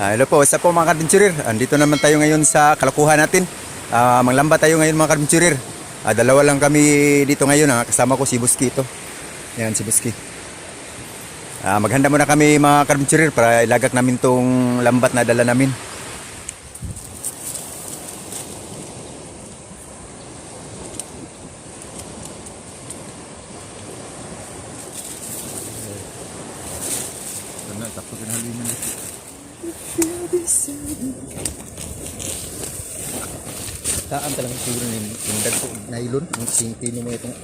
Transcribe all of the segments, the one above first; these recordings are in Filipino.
Ah, hello po, sa po mga kadventurer. Andito naman tayo ngayon sa kalakuhan natin. Ah, manglamba tayo ngayon mga kadventurer. Ah, dalawa lang kami dito ngayon. Ah. Kasama ko si Buski ito. Yan si Buski. Ah, maghanda muna kami mga kadventurer para ilagak namin tong lambat na dala namin. Singpino mo itong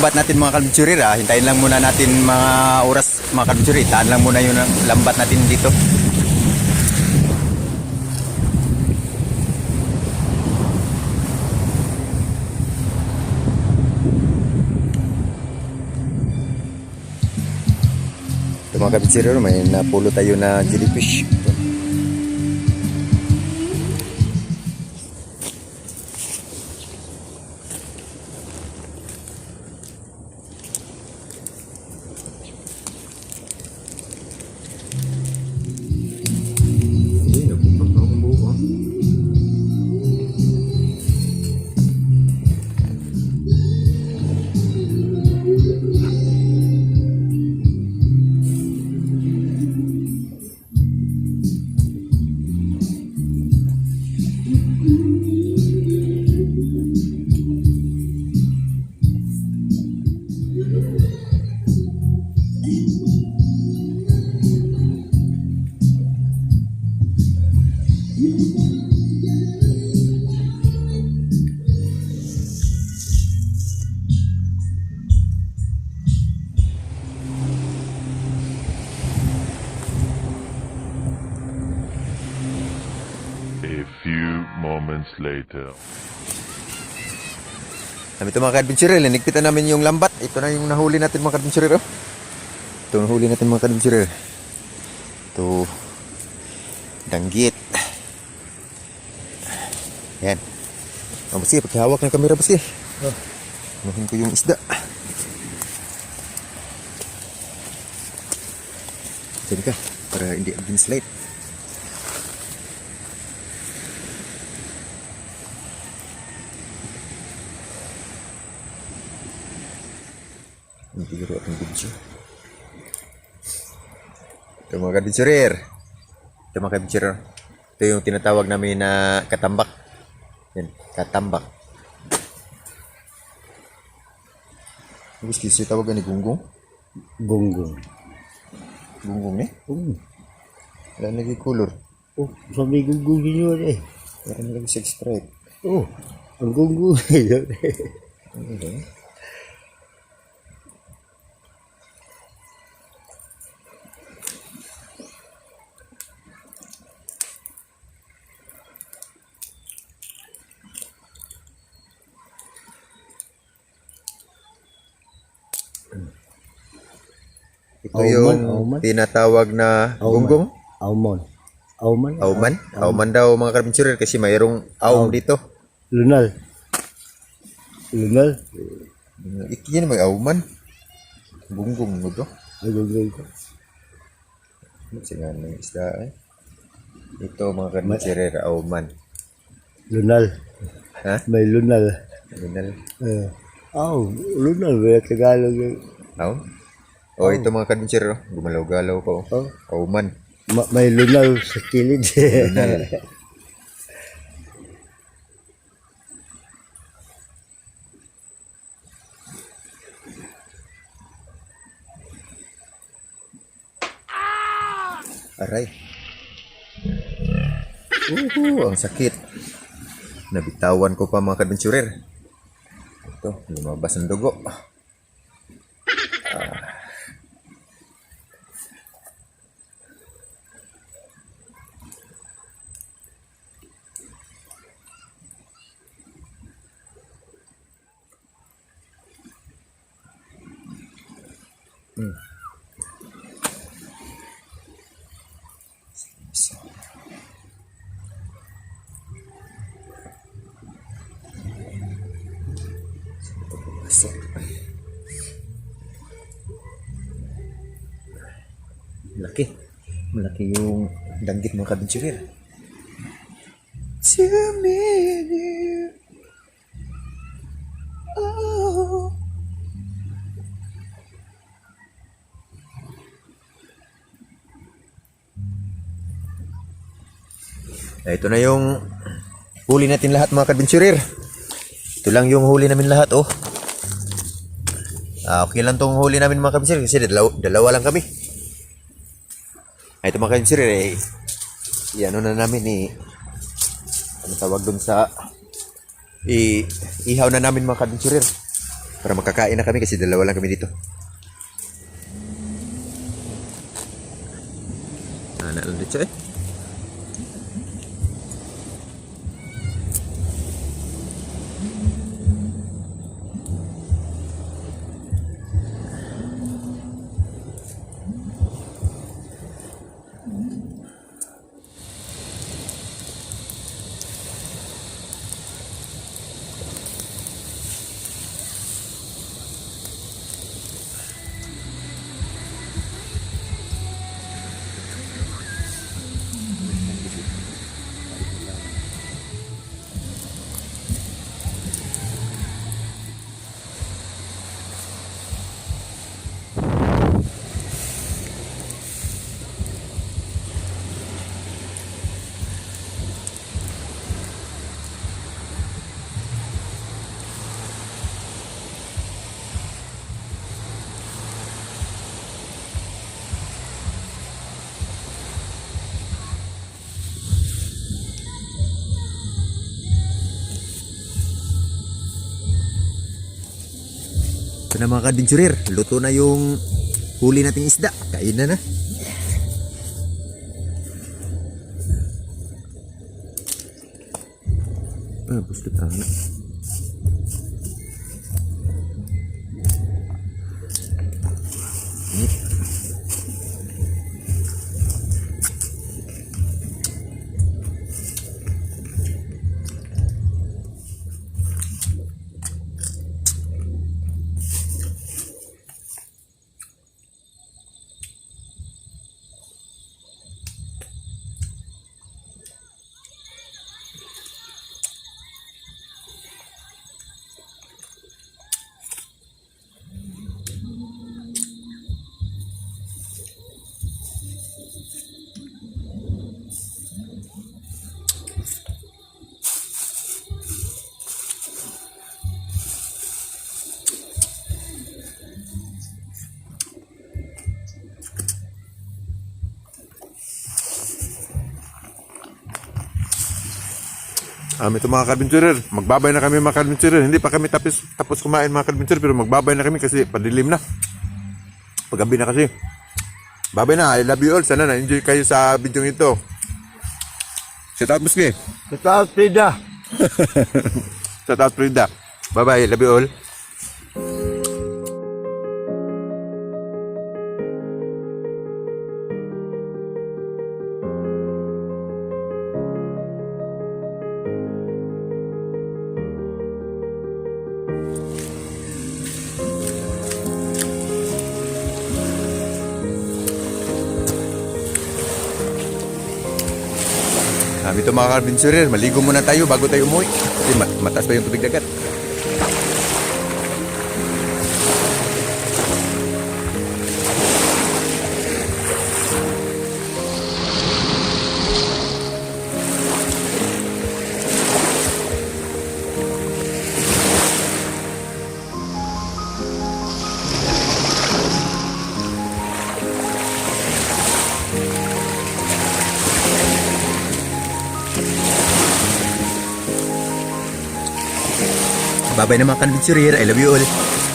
lambat natin mga. Ah. Hintayin lang muna natin mga oras mga kadventurer. Taan lang muna yung lambat natin dito. Ito mga kadventurer, may napulo tayo na jellyfish. Later. Kami ito mga ka-adventurer, linigpitan namin yung lambat. Ito na yung nahuli natin mga ka-adventurer. Oh. Ito nahuli natin mga ka-adventurer. Ito, danggit. Yan. Oh, basi, paghawak ng kamera basi. Oh. Mahin ko yung isda. Diyan ka, para hindi against light. Hindi ko ang video. Ito mga kadventurer. Ito mga kadventurer. Ito yung tinatawag namin na katambak. Yan, katambak. Gusto kasi tawag ni gunggong. Gonggong. Gunggong ni? Oh, Wala lagi color. oh, sabi gonggong yun eh. Wala lagi sex stripe. Oh, ang gonggong yun eh. Ano Ito Auman, yung auman. tinatawag na gunggong. Almond. Auman. Auman. Auman daw mga karpinsurer kasi mayroong aum dito. Lunal. Lunal. Iki yan may auman. Gunggong mo to. Ang gonggong ko. Sige ng isda eh. Ito mga karpinsurer, auman. Lunal. Ha? May lunal. Minal. Eh. Oh, lunal. May Tagalog yun. Oh, ito mga karpinsurer, oh. gumalaw-galaw pa oh. Oh. Auman. Ma- may lunal sa kilid. Lunal. Aray. Uhu, ang sakit. Nabitawan ko pa mga kadventurer. Ito, lumabas ang dugo. Pasok. Malaki. Malaki yung danggit mga kadventurer. Two Ito na yung huli natin lahat mga kadventurer. Ito lang yung huli namin lahat oh. Ah, okay lang tong huli namin mga kabisir kasi dalawa, dalawa lang kami. Ay, ito mga kabisir eh. Iano na namin eh. Ano tawag dun sa i ihaw na namin mga kabisir. Para makakain na kami kasi dalawa lang kami dito. Anak lang dito eh. Na mga kadventurer, luto na yung huli nating isda. Kain na na. Ah, gusto tayo. Um, ito mga kadventurer, magbabay na kami mga kadventurer. Hindi pa kami tapos, tapos kumain mga kadventurer, pero magbabay na kami kasi padilim na. Paggabi na kasi. Babay na, I love you all. Sana na-enjoy kayo sa video ito. Shout out, Muski. Ito, Frida. Shout out, Frida. Bye-bye, love you all. Sabi ito mga kadventurer, maligo muna tayo bago tayo umuwi. Kasi ma- mataas pa yung tubig dagat. Babay na mga kadventurer, I love you all.